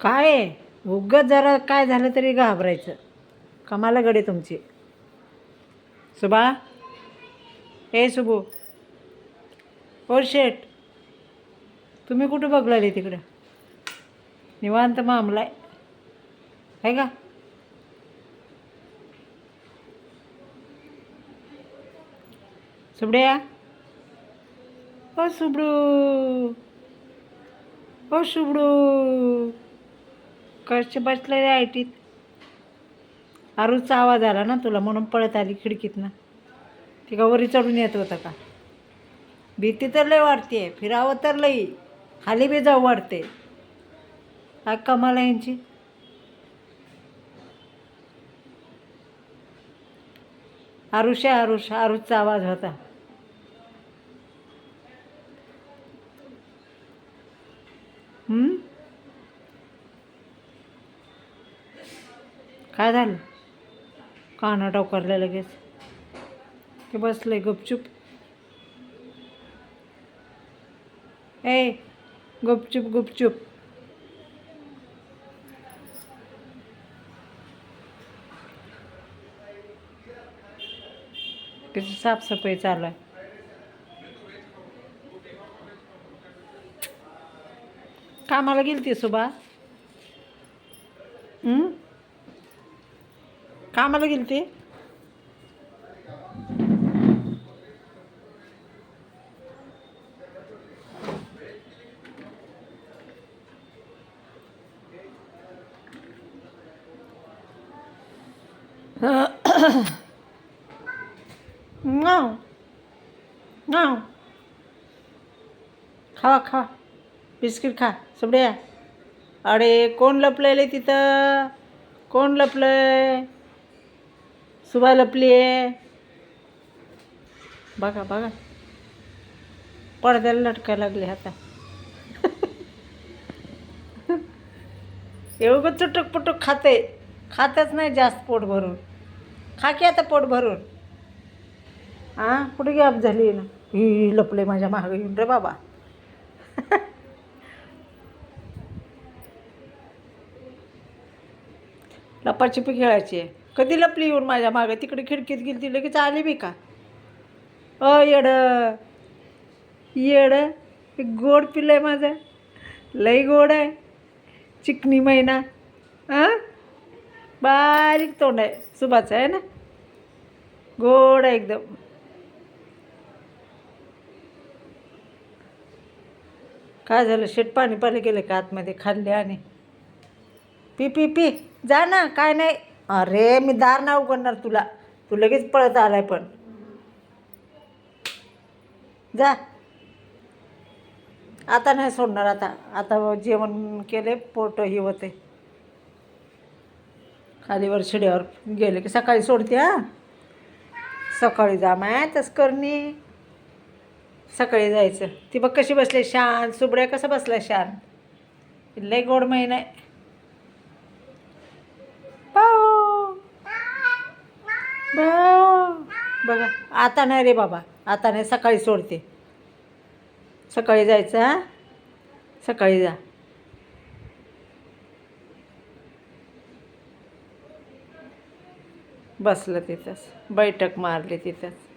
काय उगत जरा काय झालं तरी घाबरायचं. कमाला गडे तुमची. सुबा? ए सुबू. ओ शेट तुम्ही कुठं बघलाले तिकडं? निवांत मामला आहे आहे का? सुबड्या? ओ सुबडू. ओ सुबडू. कसे बसले रे आयटीत आरूचा आवाज आला ना तुला म्हणून पळत आली खिडकीतनं. ती का वरी चढून येत होतं का? भीती तर लय वाढते फिरावं तर लई. खाली बी जाऊ वाढते. काय कमाल यांची. आरुषा आरुष आरुषचा आवाज होता. हम्म? काय झालं? काना टोकारलं लगेच. ते बसलंय गपचूप. ए गुपचूप गुपचूप. त्याची साफसफाई चालू आहे. कामाला ती सुबा? कामाला गेली नाव. नाव. खावा खा बिस्किट खा. सुबड्या अरे कोण लपलेले तिथं? कोण लपलंय? सुबा लपली आहे. बघा बघा. पडद्याला लटकायला लागले आता. एवढं चुटक पुटक खाते. खातच नाही जास्त पोट भरून. खा की आता पोट भरून. हां कुठे गॅप झाली? ना ही लपले माझ्या मागं येऊन रे बाबा. लपाछपी खेळायची आहे. कधी लपली येऊन माझ्या मागं? तिकडे खिडकीत गेली ती लगेच आली बी का? अ येड. येड. हे गोड पिलं आहे माझं. लई गोड आहे. चिकनी मैना. हां बारीक तोंड आहे. सुभाचं आहे ना? गोड आहे एकदम. काय झालं? शेट पाणी पाणी गेले का आतमध्ये? खाल्ले आणि. पी पी पी. जा ना. काय नाही. अरे मी दार ना उघडणार तुला. तू लगेच पळत आलाय पण. जा. आता नाही सोडणार आता. आता जेवण केले पोट ही होते खालीवर शिड्यावर गेले की सकाळी सोडते हा. सकाळी जा माय तस करणी सकाळी जायचं. ती बघ कशी बसले शान. सुबड्या कसं बसला शान? लय गोड महिना आहे. बघा आता नाही रे बाबा आता नाही सकाळी सोडते. सकाळी जायचं हा? सकाळी जा. बसलं तिथंच बैठक मारली तिथंच.